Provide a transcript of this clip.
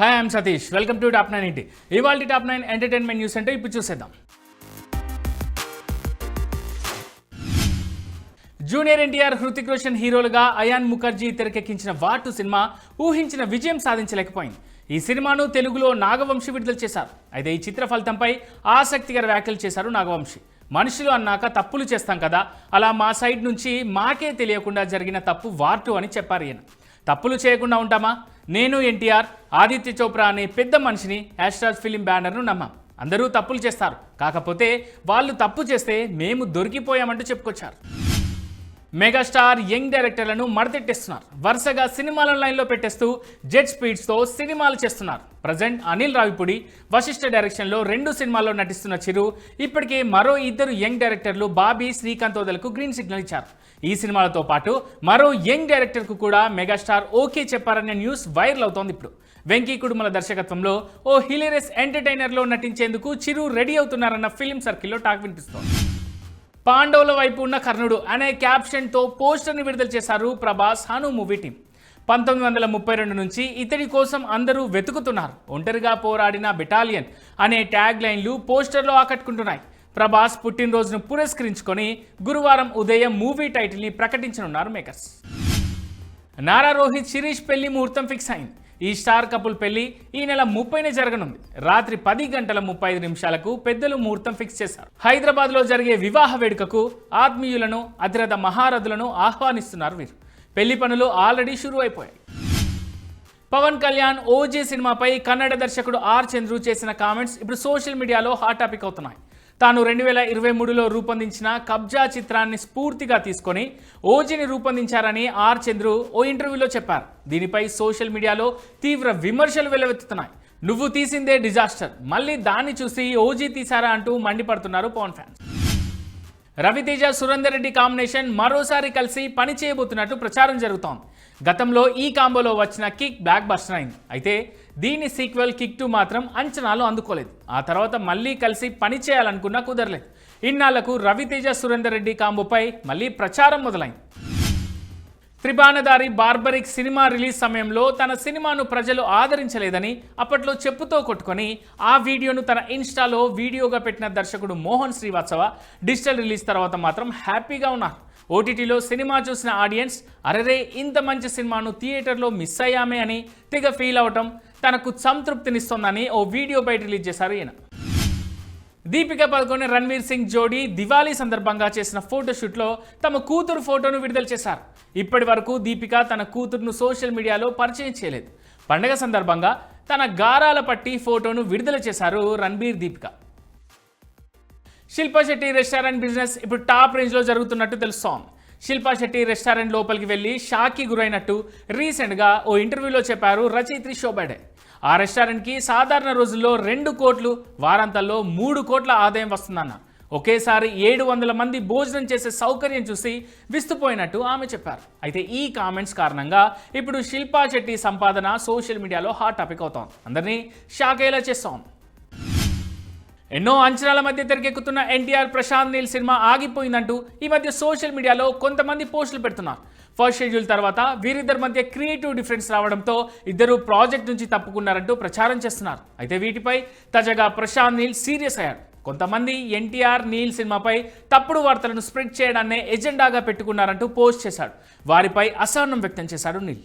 Hi I'm Satish welcome to top nine ఇంటి ఇవాళ top nine entertainment news అంటే ఇప్పుడు చూసేద్దాం జూనియర్ ఎన్టీఆర్ హృతిక్ రోషన్ హీరోలుగా అయాన్ ముఖర్జీ తెరకెక్కించిన వాటు సినిమా ఊహించిన విజయం సాధించలేకపోయింది. ఈ సినిమాను తెలుగులో నాగవంశి విడుదల చేశారు. అయితే ఈ చిత్ర ఫలితంపై ఆసక్తికర వ్యాఖ్యలు చేశారు నాగవంశి. మనుషులు అన్నాక తప్పులు చేస్తాం కదా అలా మా సైడ్ నుంచి మాకే తెలియకుండా జరిగిన తప్పు వార్టు అని చెప్పారు ఈయన. తప్పులు చేయకుండా ఉంటామా? నేను ఎన్టీఆర్ ఆదిత్య చోప్రా అనే పెద్ద మనిషిని హ్యాష్టాగ్ ఫిలిం బ్యానర్ను నమ్మాం. అందరూ తప్పులు చేస్తారు. కాకపోతే వాళ్ళు తప్పు చేస్తే మేము దొరికిపోయామంటూ చెప్పుకొచ్చారు. మెగాస్టార్ యంగ్ డైరెక్టర్లను మడతెట్టేస్తున్నారు. వరుసగా సినిమాల లైన్లో పెట్టేస్తూ జెట్ స్పీడ్స్తో సినిమాలు చేస్తున్నారు. ప్రజెంట్ అనిల్ రావిపూడి వశిష్ఠ డైరెక్షన్లో రెండు సినిమాల్లో నటిస్తున్న చిరు ఇప్పటికే మరో ఇద్దరు యంగ్ డైరెక్టర్లు బాబీ శ్రీకాంత్ ఓదలకు గ్రీన్ సిగ్నల్ ఇచ్చారు. ఈ సినిమాలతో పాటు మరో యంగ్ డైరెక్టర్కు కూడా మెగాస్టార్ ఓకే చెప్పారనే న్యూస్ వైరల్ అవుతోంది ఇప్పుడు. వెంకీ కుడుమల దర్శకత్వంలో ఓ హిలేరియస్ ఎంటర్టైనర్లో నటించేందుకు చిరు రెడీ అవుతున్నారన్న ఫిలిం సర్కిల్లో టాక్ వినిపిస్తోంది. పాండవుల వైపు ఉన్న కర్ణుడు అనే క్యాప్షన్తో పోస్టర్ని విడుదల చేశారు ప్రభాస్ హను మూవీ టీం. పంతొమ్మిది వందల ముప్పై రెండు నుంచి ఇతడి కోసం అందరూ వెతుకుతున్నారు. ఒంటరిగా పోరాడిన బెటాలియన్ అనే ట్యాగ్ లైన్లు పోస్టర్లో ఆకట్టుకుంటున్నాయి. ప్రభాస్ పుట్టినరోజును పురస్కరించుకొని గురువారం ఉదయం మూవీ టైటిల్ని ప్రకటించనున్నారు మేకర్స్. నారా రోహిత్ శిరీష్ పెళ్ళి ముహూర్తం ఫిక్స్ అయింది. ఈ స్టార్ కపుల్ పెళ్ళి ఈ నెల ముప్పైనే జరగనుంది. రాత్రి పది గంటల ముప్పై ఐదు నిమిషాలకు పెద్దలు ముహూర్తం ఫిక్స్ చేశారు. హైదరాబాద్లో జరిగే వివాహ వేడుకకు ఆత్మీయులను అతిరథ మహారథులను ఆహ్వానిస్తున్నారు వీరు. పెళ్ళి పనులు ఆల్రెడీ షురు అయిపోయాయి పవన్ కళ్యాణ్ ఓజీ సినిమాపై కన్నడ దర్శకుడు ఆర్ చంద్రు చేసిన కామెంట్స్ ఇప్పుడు సోషల్ మీడియాలో హాట్ టాపిక్ అవుతున్నాయి. తాను రెండు వేల ఇరవై మూడులో రూపొందించిన కబ్జా చిత్రాన్ని స్ఫూర్తిగా తీసుకొని ఓజీని రూపొందించారని ఆర్ చంద్రు ఓ ఇంటర్వ్యూలో చెప్పారు. దీనిపై సోషల్ మీడియాలో తీవ్ర విమర్శలు వెల్లువెత్తుతున్నాయి. నువ్వు తీసిందే డిజాస్టర్. మళ్ళీ దాన్ని చూసి ఓజీ తీశారా అంటూ మండిపడుతున్నారు పవన్ ఫ్యాన్స్. రవితేజ సురేందర్ రెడ్డి కాంబినేషన్ మరోసారి కలిసి పని చేయబోతున్నట్టు ప్రచారం జరుగుతోంది. గతంలో ఈ కాంబోలో వచ్చిన కిక్ బ్లాక్ బస్టర్ అయింది. అయితే దీని సీక్వెల్ కిక్ టూ మాత్రం అంచనాలు అందుకోలేదు. ఆ తర్వాత మళ్ళీ కలిసి పని చేయాలనుకున్నా కుదరలేదు. ఇన్నాళ్ళకు రవితేజ సురేందర్ రెడ్డి కాంబోపై మళ్ళీ ప్రచారం మొదలైంది. త్రిబాణదారి బార్బరిక్ సినిమా రిలీజ్ సమయంలో తన సినిమాను ప్రజలు ఆదరించలేదని అప్పట్లో చెప్పుతో కొట్టుకొని ఆ వీడియోను తన ఇన్స్టాలో వీడియోగా పెట్టిన దర్శకుడు మోహన్ శ్రీవాత్సవ డిజిటల్ రిలీజ్ తర్వాత మాత్రం హ్యాపీగా ఉన్నారు. ఓటీటీలో సినిమా చూసిన ఆడియన్స్ అరెరే ఇంత మంచి సినిమాను థియేటర్లో మిస్ అయ్యామే అని తెగ ఫీల్ అవటం తనకు సంతృప్తినిస్తోందని ఓ వీడియో బయట రిలీజ్ చేశారు ఈయన. దీపిక పదకొండు రణ్వీర్ సింగ్ జోడీ దివాళీ సందర్భంగా చేసిన ఫోటోషూట్లో తమ కూతురు ఫోటోను విడుదల చేశారు. ఇప్పటి వరకు దీపిక తన కూతురును సోషల్ మీడియాలో పరిచయం చేయలేదు. పండగ సందర్భంగా తన గారాల పట్టి ఫోటోను విడుదల చేశారు రణ్బీర్ దీపిక. శిల్పా శెట్టి రెస్టారెంట్ బిజినెస్ ఇప్పుడు టాప్ రేంజ్లో జరుగుతున్నట్టు తెలుస్తోంది. శిల్పా శెట్టి రెస్టారెంట్ లోపలికి వెళ్ళి షాక్కి గురైనట్టు రీసెంట్గా ఓ ఇంటర్వ్యూలో చెప్పారు రచయిత్రి శోభాడే. ఆ రెస్టారెంట్కి సాధారణ రోజుల్లో రెండు కోట్లు వారాంతాల్లో మూడు కోట్ల ఆదాయం వస్తుందన్న. ఒకేసారి ఏడు వందల మంది భోజనం చేసే సౌకర్యం చూసి విస్తుపోయినట్టు ఆమె చెప్పారు. అయితే ఈ కామెంట్స్ కారణంగా ఇప్పుడు శిల్పా శెట్టి సంపాదన సోషల్ మీడియాలో హాట్ టాపిక్ అవుతోంది. అందరినీ షాక్ అయ్యేలా చేస్తోంది. ఎన్నో అంచనాల మధ్య తెరకెక్కుతున్న ఎన్టీఆర్ ప్రశాంత్ నీల్ సినిమా ఆగిపోయిందంటూ ఈ మధ్య సోషల్ మీడియాలో కొంతమంది పోస్టులు పెడుతున్నారు. ఫస్ట్ షెడ్యూల్ తర్వాత వీరిద్దరి మధ్య క్రియేటివ్ డిఫరెన్స్ రావడంతో ఇద్దరు ప్రాజెక్ట్ నుంచి తప్పుకున్నారంటూ ప్రచారం చేస్తున్నారు. అయితే వీటిపై తాజాగా ప్రశాంత్ నీల్ సీరియస్ అయ్యాడు కొంతమంది ఎన్టీఆర్ నీల్ సినిమాపై తప్పుడు వార్తలను స్ప్రెడ్ చేయడాన్నే ఎజెండాగా పెట్టుకున్నారంటూ పోస్ట్ చేశాడు. వారిపై అసహనం వ్యక్తం చేశాడు నీల్.